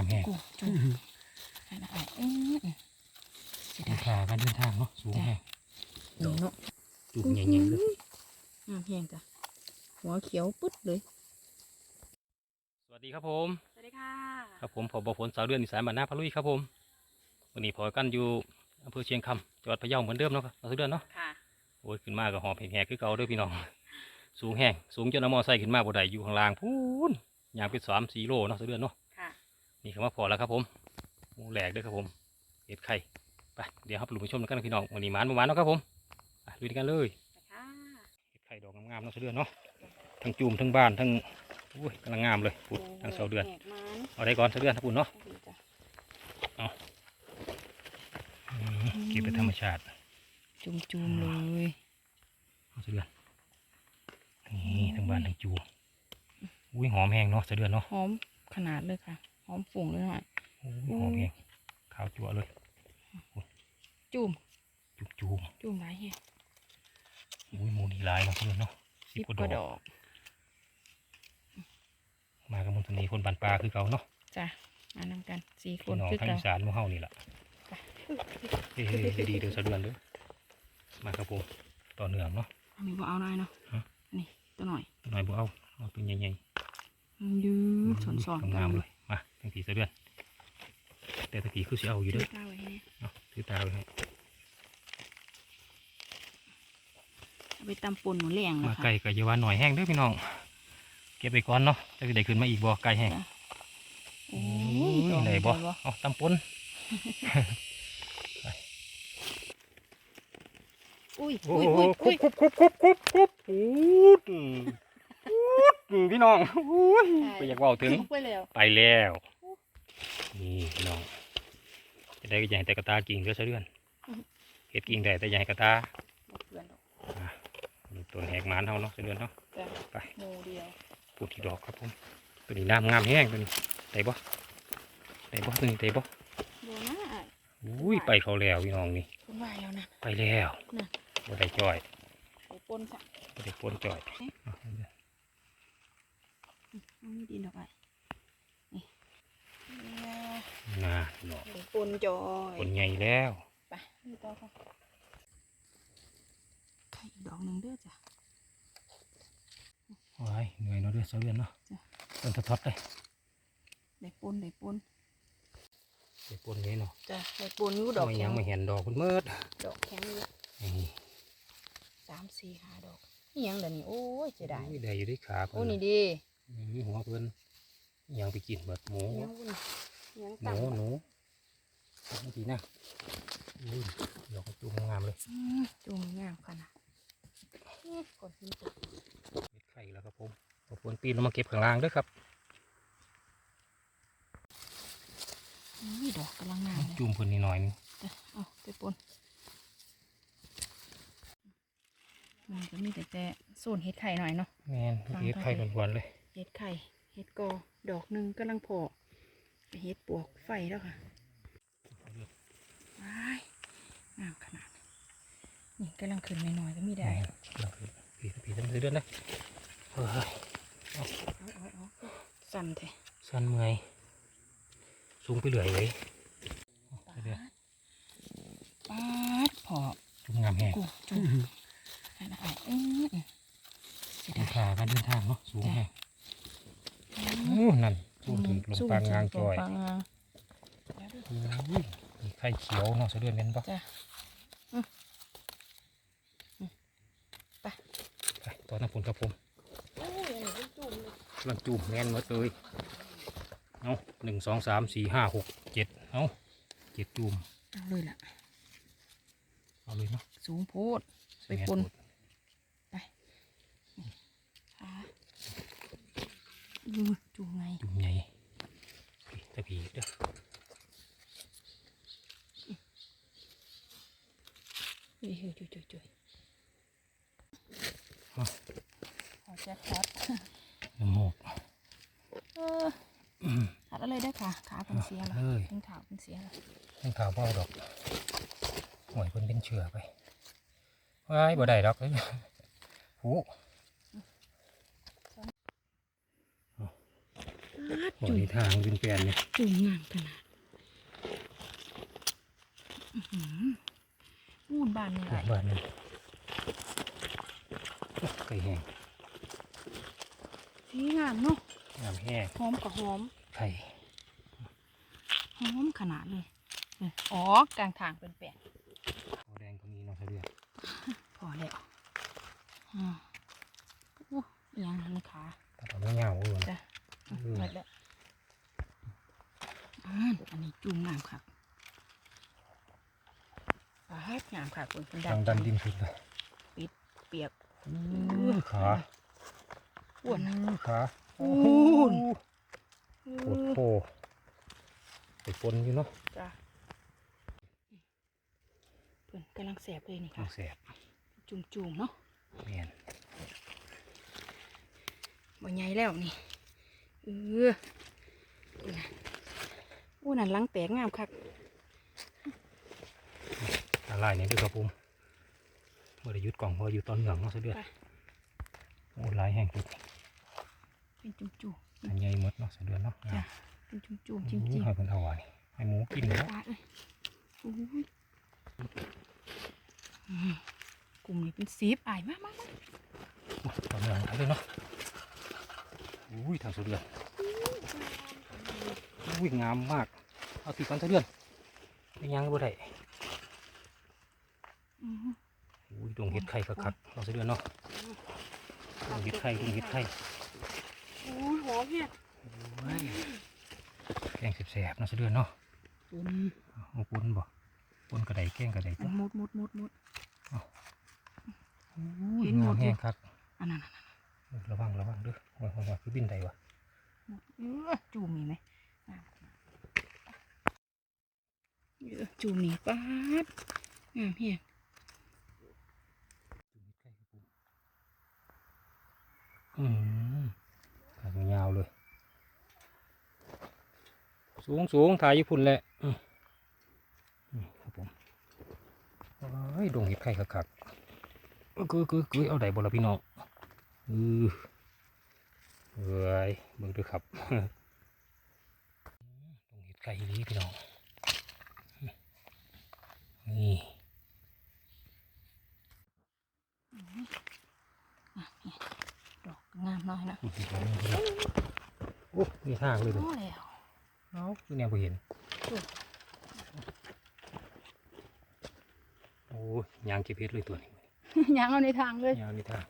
ามแห้งกูจุ่มอันนั้นไอ้เอ้ยเสียราดายคาการเดินทางเนาะสูงแห้งนี่เนาะจุ่มใหญ่ๆเลยงามแห้งจ้ะหัวเขียวปึ๊ดเลย สวัสดีครับผม สวัสดีค่ะ ครับผมผมบฝนสาวเดือนอีสานบ้านนาพะลุยครับผม วันนี้พอกันอยู่อำเภอเชียงคำจังหวัดพะเยาเหมือนเดิมเนาะครับสาวเดือนเนาะ ค่ะ โอ้ยขึ้นมากับหอบแหกๆคือเก่าเด้วยพี่น้อง สูงแห้งสูงจนเอามอไซค์ขึ้นมาบ่ได้อยู่ข้างล่างพูนยางเป็นสามสี่โลเนาะสาวเดือนเนาะ ค่ะนี่คำว่าพอแล้วครับผมหมูแหลกเด้วยครับผมเห็ดไข่ไปเดี๋ยวครับลุงไปชมกันนะพี่น้องวันนี้หมานประมาณเนาะครับผมไปลุยกันเลยค่ะเห็ดไข่ดอกงามๆเนาะสาวเดือนเนาะทั้งจูมทั้งบ้านทั้งอุ้ยกำลังงามเลยพูดทั้งสาวเดือนแหกมันเอาได้ก่อนสาวเดือนทั้งปุ่นเนาะดีจ้ะอืมเก็บเป็นธรรมชาติจุ่มจุ่มๆเลยเอาสาวเดือนนี่ทั้งบ้านทั้งจูมอุ้ยหอมแห้งเนาะสาวเดือนเนาะหอมขนาดเลยค่ะห อมฝุ่งเลยหน่อยอุ้ยหอมแห้งขาวจั่วเลย จุ่มจุบจูมจุ่มหลายแห้งอุ้ยหมูนี่หลายเนาะสาวเดือนเนาะสิสิบบกกว่าว่าดดอกอก มากับมุนทนีคนบานปลาคือเก่าเนาะจ้ะมานำกันสี่คพี่นน้องคือทางเก่าอีสานหมู่เฮานี่แหละเฮ้ยๆดีๆเด้อสะเดือนเด้อมาครับผมต่อเนื่องเนาะอันนี้บ่เอาหน่อยเนาะฮะนี่ตัวหน่อยหน่อยบ่เอาเอาตัวใหญ่มันยืดๆสอนสอนงามๆเลยมา ทั้งผีสะเดือนแต่ตะกี้คือสิเอาอยู่เด้เด้ออไว้ให้เนาะถือตาไว้ให้เอาไปตำป่นหมูแหลงมานะไก่คะก็อย่าว่าหน่อยแห้งเด้อพี่น้องเก็บไปก่อนเนาะจะได้ขึ้นมาอีกบ่ไก่แห้งโอ้โอ้ยยดอกได้บ่ใหญ่เอาตำปนอุ้ยโอ้อุ้ยโหอุ้ยคุอุ้บยคุบคุบคุบคุบคุบ พูดพูดพี่น้องอุ้ยไปอยากเว่าถึง ไปแล้วไปแล้ว นี่พี่น้อง จะได้ก็อย่าให้แต่กระตากิ่งเด้อซะเดือนเฮ็ดกิ่งได้แต่อย่าให้กระตาบ่เพื่อนดอกดูตัวแหกหมานเฮาเนาะซะเดือนเนาะจ้ะไปหมูเดียวพูดที่ดอกครับผมตัวนี้น้ำงามแห้งตัวนี้ได้บ่ได้บ่ตัวนี้ได้บ่โบน่าอะอุ้ยไปเขาแล้วพี่น้องนี่คุณว่าแล้วนะไปแล้วน่ะบ่ได้จ่อยไปปนซะบ่ได้ปนจ่อย เอาเอาเด้อเอาไม่ดีดอกไอ้นี่น่าดอกไปปนจอยคนใหญ่แล้วไปนี่ต่อค่ะไข่อีกดอกหนึ่งเด้อจ้ะว้ายเหนื่อยเนาะเด้อซะเดือนเนาะจ้ะต้นทอดๆเลยได้ปนได้ปนได้ปนเลยเนาะจ้ะได้ปนอยู่ดอกไม่แข็ยังงไม่เห็นดอกคุณเมิดดอกแข็งอยู่นี่สามสี่ห้าดอกนี่ยังเดี๋ยวนี้โอ้ยเสียดายอุ้ได้อยู่ด้วยขาโอ้เพิ่นนี่น่ะดี มีหัวเพิ่นอิหยังไปกินเบิดหมูยังวุ่นยังหนูต่ำหนูนี่ดีนะอุ้ยดอกจุ่มงามเลยอืมจูงงามขนาดนี่กดหินตกเม็ดไข่แล้วครับผมเอาพวนปีนลงมาเก็บข้างล่างเด้วยครับนี่ดอกกำลังงามเลยจุ่มเพิ่นนิดหน่อยนึงจ้ะเอาไปปนมันก็มีแต่แต่โซนเห็ดไข่หน่อยเนาะแม่นฟังเม็ดไข่ไปล้วนๆเลยเห็ดไข่เห็ดกอดอกหนึ่งกำลังโผล่ไปเห็ดปวกไฟแล้วค่ะว้ายงามขนาด นี่กำลังขึ้นหน่อยๆก็มีได้ผีผีทั้งเดือนเลยเฮ้ยเอาเอาเอาสั่นแท้สั้นเมื่อยสูงไปเรื่อยเลย ปาดปาดพอ จุ่มงามแห้ง กูจุ่มอันนั้นไอ้เอ้ยเสีย รา ดาย คาการเดินทางเนาะสูงแห้งโอ้นั่นสูง ถึงลงปางงางจอยปางงางอุ้ยมีไข่เขียวเนาะเสะเดือนเป็นปะจ้ะไปตอนน้ำฝนครับผมโอ้ยอันนี้เป็นจุ่มเลยกำลังจุ่มแม่นหมดเลยเอาหนึ่งสองสามสี่ห้าหกเจ็ดเอาเจ็ดจุ่มเอาเลยล่ะเอาเลยเนาะสูงโพดไปปนขาอือจุ่มไงจุ่มให ญ่ผีตะผีเด้อเฮ้ยเฮ้ยจุยจุยจุยเอาขอแจ็คพอตน้ำมูกเออหัดอะไรได้อค่ะ ขาเป็นเสียแล้วเลยทิ้งเท้าเป็นเสียแล้วต้องถามว่าดอกหวยเพิ่นเป็นเชื้อไปว้ายบ่ได้ดอกเลยหู อืดโอ้จุ่มนี่ทางเป็นแปลนเนี่ยจุ่มงามขนาดอื้อหืออูดบานนี่ไหลบ้านนี่ไก่แห้งสีงามเนาะน้ำแห้งหอมกับหอมไข่หอมขนาดเลยเอออ๋อกลางทางเป็นแปะโอแดงก็มีเน้องเสะเดือนพอแล้วอืมโอ้ยยังนะขาแต่ตอนนี้เงาเลยจ้ะอืมหมดแล้ว อ่าอันนี้จุ่มงามครับปาดงามค่ะคุณคุณทางดันดินสุดเลยเปียกอื้อขาอ้วนนะอื้อขาอู้โอ้นโหโคตรโคไปปนอยู่เนาะจ้ะเพื่อนกำลังแสบเลยนี่ต้อค่ะงแสบจุ่มๆเนาะแม่นบ่ใหญ่แล้วนี่เออ อู้นั่นอู้นั่นหลังแตกงามคักอะไรเนี่ยด้วยครับผมเมื่อได้หยุดกล่องเพออยู่ตอนเหลืองเนาะเสะเดือนโอ้หลายแห้งสุดเป็นจุ่มอันใหญ่หมดเนาะเสะเดือนเนาะๆจ้ะเป็นจุ่มๆจจริริงงให้เพิ่นเอาไว้ให้หมูกินๆแล้วปาดเลยอุ้ยอืมกลุ่มนี้เป็นสีบอายมากมากตอนเหลืองเอาเลยเนาะอุ้ยทางเสะเดือนอุ้ยงามมาก เอาติดกันเสะเดือนไม่ยังบ่ได้อุ้ยดวงเห็ดไข่คักๆเราเสะเดือนเนาะดวงเห็ดไข่ดวงเห็ดไข่อุ้ยหอมเนี่ยโอ้ยแกงแสบๆเนาะเสะเดือนเนาะตุนเอาปุ้นบ่ปุ้นกระไดแกงกระไดอันมุดมุดมุดมุดอุ้ยเห็นหมงาดมอยู่แห้งคักอันนั้นอันนั้นระวังระวังเด้อว่าว่าว่าคือบินใดวะมุดเออจูมีไหม จูมีปาดงามเฮียอืมขางยาวเลย สูงสูงถ่ายญี่ปุ่นแหละอืมครับผมเฮ้ยดงเห็ดไข่คักๆเอ้ยคือคือคือเอาไดบ่ละพี่น้องอือเอ้ยเบิ่งด้วยครับดงเห็ดไข่นี้พี่น้อง นี่อะเฮียดอกงามน้อยนะโอ้มีทางเลยโอ้เด้อแล้วเอาคือแนวบ่เห็น โอ้ยยางเก็บเพชรเลยตัวนี้ยังเอาในทางเลยยางนี่ทาง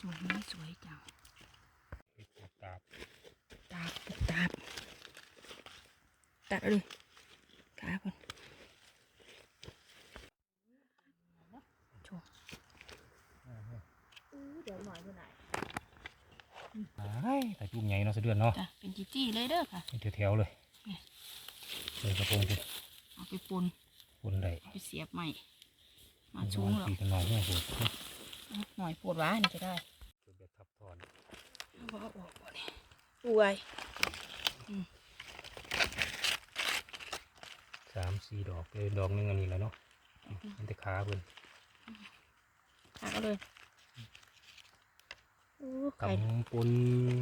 จูนี้สวยจังเฮ็ดปวดตาบตาบตาบตัดเอาเลยขาคนโชว์อู้เดี๋ยวหน่อยเท่าไหร่ ไอ้แต่ จุ่มใหญ่เนาะสะเดือนเนาะจ้ะเป็นจีจี้เลยเด้อค่ะเป็นแถวๆเลยนี่เลยกระโปรงเป็นเอาไปปนคนใดเอาไปเสียบใหม่มาชูงหรอปีกันหน่อยเนี่ยผมหน่อยปวดว้านี่จะได้เกิดแบบทับทอนเอาเอาออกก่อนนี่อวยสามสี่ดอกเลยดอกหนึงอันนี้แหล้วเนาะมันแต่ขาเพิ่นตักเอาเลยโอ้ไข่ กำปน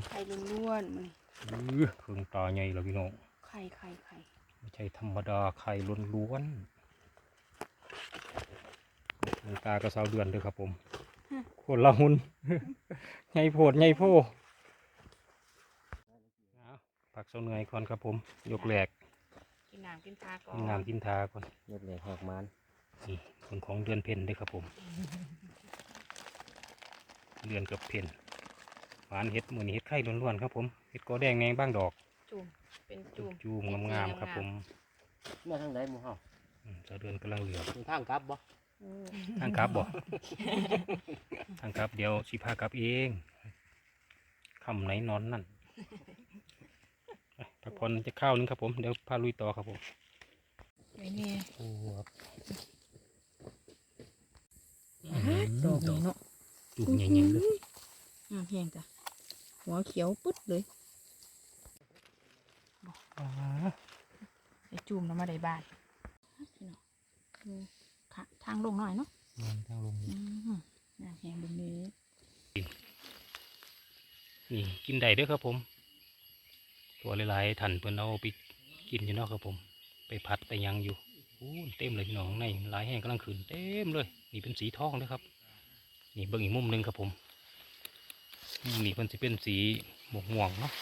ไข่ล้วนๆมันอื้อเครื่องตาใหญ่แล้วพี่น้องไข่ไข่ไข่ไม่ใช่ธรรมดาไข่ล้วนๆเครื่องตากระเซาเดือนเด้วยครับผมคนละหุ่นใหญ่โพดใหญ่โพเอาผักเสาเหนื่อยก่อนครับผม ยกแหลกกินน้ำกินทาก่อนกินน้ำกินทาก่อนยกเลยหอกมันนี่คนของเดือนเพ็ญเด้วยครับผม เดือนกับเพ็ญ หวานเห็ดมือนี้เห็ดไข่ล้วนๆครับผมเห็ดกอแดงแมงบ้างดอกจุ่มเป็นจุจุ่่มมจูมงามๆครับผมมาทางไหนหมู่เฮาอืมเสาเดือนกำลังเหลือกมีทางกลับบ่ทางกลับบ่ ทางกลับเดี๋ยวสิพากลับเองคำไหนนอนนั่นไปพักผ่อนจะข้าวนึงครับผมเดี๋ยวพาลุยต่อครับผมไอ้นี่โอ้ครับดอกนี้เนาะ จุ่มใหญ่ๆเลยงามเพียงจ้ะ หัวเขียวปึ๊ดเลยอ่าไอ้จุ่มแล้วมาได้บ้านพี่น้องอืมค่ะทางลงหน่อยเนาะมันทางลงอืมงามเพียงบนนี้นี่กินได้เด้อครับผม ตัวหลายๆท่านเพิ่นเอาไปกินอยู่เนาะครับผม ไปพัดไปยังอยู่โอ้เต็มเลยพี่น้องในหลายแห้งกำลังขึ้นเต็มเลย นี่เป็นสีทองเลยครับ นี่เบิ่งอีกมุมหนึงครับผม มุมนี่เพิ่นสิเป็นสีหมวกม่วงเนาะ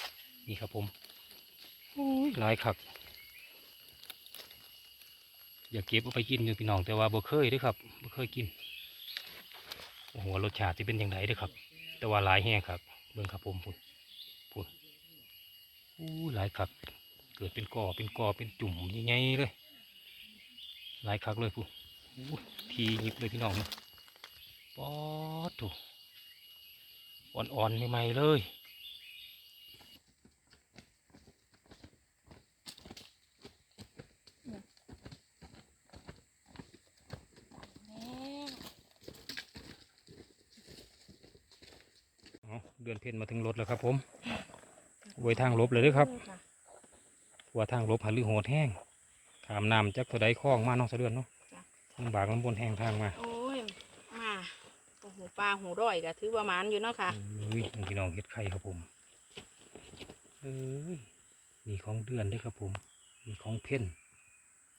นี่ครับผมโอ้ยหลายคัก อยากเก็บเอาไปกินอยู่พี่น้องแต่ว่าบ่เคยด้อครับบ่เคยกินโอ้โหรสชาติจะเป็นอยังไงเด้อครับ แต่ว่าหลายแห้งครับเบิ่งครับผมพุ่นพุ่นอู้หลายคัก เกิดเป็นกอเป็นกอเป็นจุ่มใหญ่ๆเลย หลายคักเลยพุ่นอู้ทีหยิบเลยพี่น้องนะป๊อดถู อ่อนๆใหม่ๆเลยเอาเดือนเพ็ญมาถึงรถแล้วครับผมไว้ทางลบเลยเด้อครับว่าทางลบหาลือโหดแห้งขามน้ำจากถดายคลองมาเน้องสะเดือนเนาะจ้ะลำบากลำบนแห้งทางมาโอ้ยมาโอ้โหปลาหูร้อยก็ถือว่าหมานอยู่เนาะค่ะอุ้ยพี่น้องเฮ็ดไข่ครับผมเอ้ยมีของเดือนเด้วยครับผมมีของเพ่น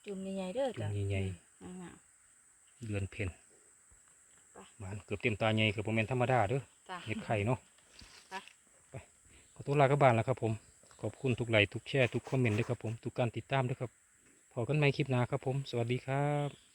จุ่มใหญ่ๆเด้อจ้ะจุ่มใหญ่อืมเดือนเพ่นไปหมานเกือบเต็มตาใหญ่เกือบโมเมนธรรมดาเด้อจ้ะเฮ็ดไข่เนาะไปไปขอตัวลากลับบ้านแล้วครับผมขอบคุณทุกไลค์ทุกแชร์ทุกคอมเมนต์ด้วยครับผมทุกการติดตามด้วยครับพอกันใหม่คลิปหน้าครับผม สวัสดีครับ